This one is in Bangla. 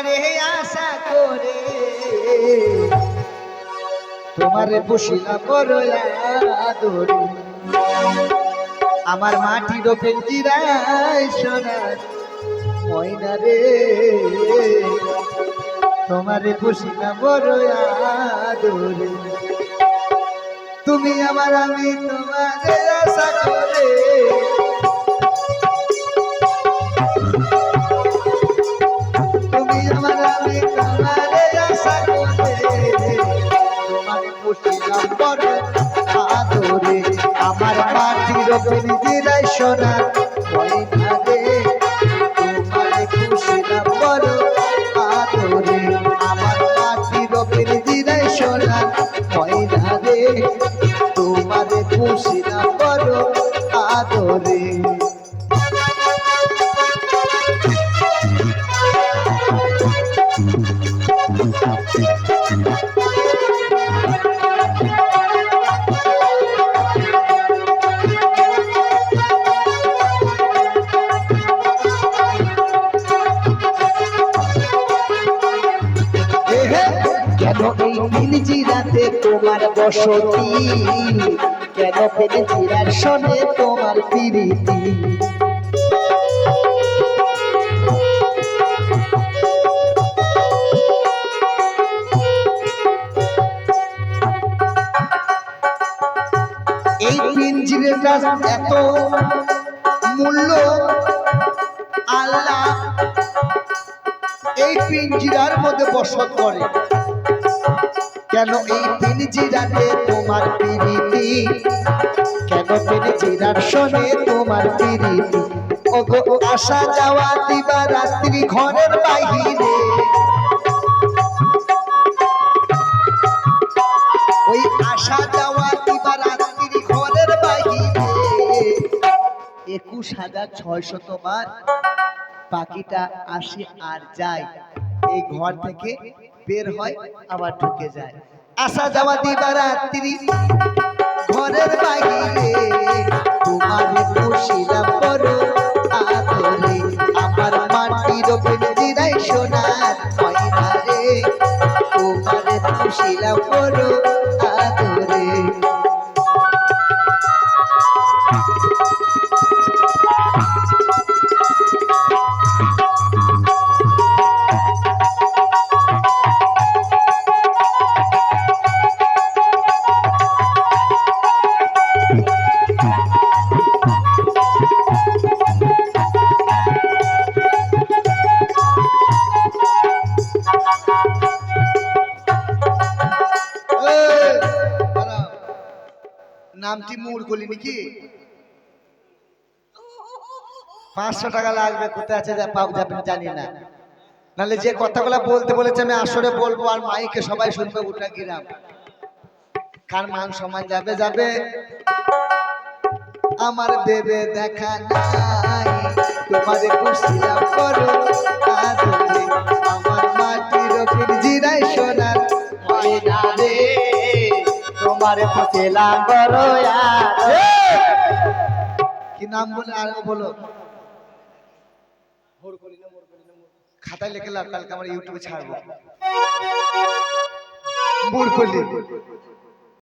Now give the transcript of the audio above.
তোমারে আশা করে। তোমারে বসিলা বড় আদরে আমার মাটির পেঞ্জিরায় সোনার ময়না রে। তোমারে বসিলা বড় আদরে তুমি আমার আমি তোমারে আশা করে। আদরে আমার মাটির পিঞ্জিরায় সোনা ময়না রে তোমারে খুশিলাম বড় আদরে আমার মাটির পিঞ্জিরায় সোনার ময়না রে তোমারে খুশিলাম বড় আদরে এই তোমার বসতি? কেন পিঞ্জিরার সনে তোমার প্রীতি? এই পিঞ্জিরাটা এত মূল্য? আল্লাহ এই পিঞ্জিরার মধ্যে বসত করে। কেন এই পিঞ্জিরাতে তোমার পিরিতি। কেন পিঞ্জিরার শোনে তোমার পিরিতি? ওগো আসা যাওয়া দিবা রাত্রি ঘরের বাহিরে। ওই আসা যাওয়া দিবা রাত্রি ঘরের বাহিরে। একুশ হাজার ছয়শত বার পাখিটা আসে আর যায়। এই ঘর থেকে বের হয়, আবার ঢুকে যায়। আসা যাওয়া দিবা রাত্রি ঘরের বাইরে তোমার খুশিলাম বড় আদরে, আমার মাটির পিঞ্জিরাই সোনার ময়না রে তোমার খুশিলাম বড় আদরে। নামটি মুড় করলি নাকি? পাঁচশো টাকা লাগবে, কোথায় আছে যাবেন জানি না। নাহলে যে কথাগুলো বলতে বলেছে, আমি আসরে বলব, আর মাইকে সবাই শুনবে গোটা গিরাম কার মান সম্মান যাবে যাবে। আমার দেবে দেখা নাই। তোমারে খুশিলাম করো আমার মাটির পিঞ্জিরায় সোনার ময়না রে তোমারে পুছিলাম বড় কি নাম বলে? আর বলো। খাতায় লিখে লাভ কালকে আমরা ইউটিউবে ছাড়বো। মুরকলি